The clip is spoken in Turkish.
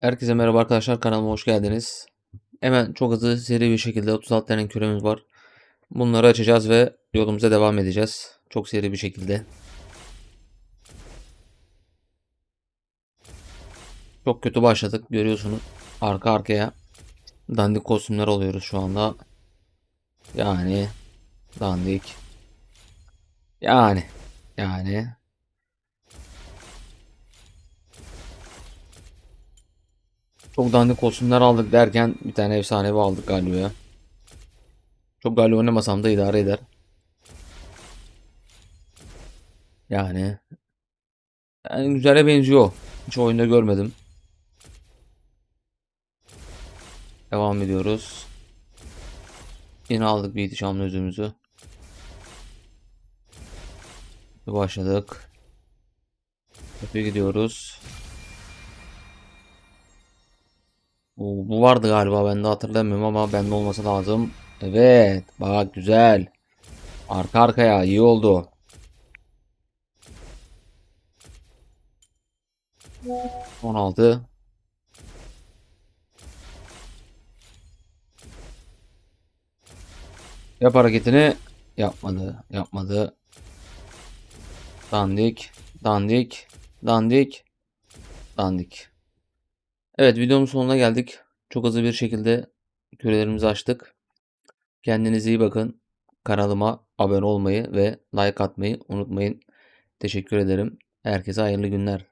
Herkese merhaba arkadaşlar kanalıma hoş geldiniz. Hemen çok hızlı seri bir şekilde 36 tane küremiz var. Bunları açacağız ve yolumuza devam edeceğiz. Çok seri bir şekilde. Çok kötü başladık görüyorsunuz. Arka arkaya dandik kostümler oluyoruz şu anda. Yani dandik. Yani yani Çok dandik kostümler aldık derken bir tane efsanevi aldık galiba. Çok galiba oynamasam da idare eder. Yani. Yani güzele benziyor. Hiç oyunda görmedim. Devam ediyoruz. Yine aldık bir ihtişamlı özümüzü. Başladık. Kötü gidiyoruz. Bu, vardı galiba ben de hatırlamıyorum ama bende olması lazım. Evet bak güzel. Arka arkaya iyi oldu. On altı. Yap hareketini. Yapmadı. Yapmadı. Dandik. Dandik. Dandik. Dandik. Evet videonun sonuna geldik. Çok hızlı bir şekilde kürelerimizi açtık. Kendinize iyi bakın. Kanalıma abone olmayı ve like atmayı unutmayın. Teşekkür ederim. Herkese hayırlı günler.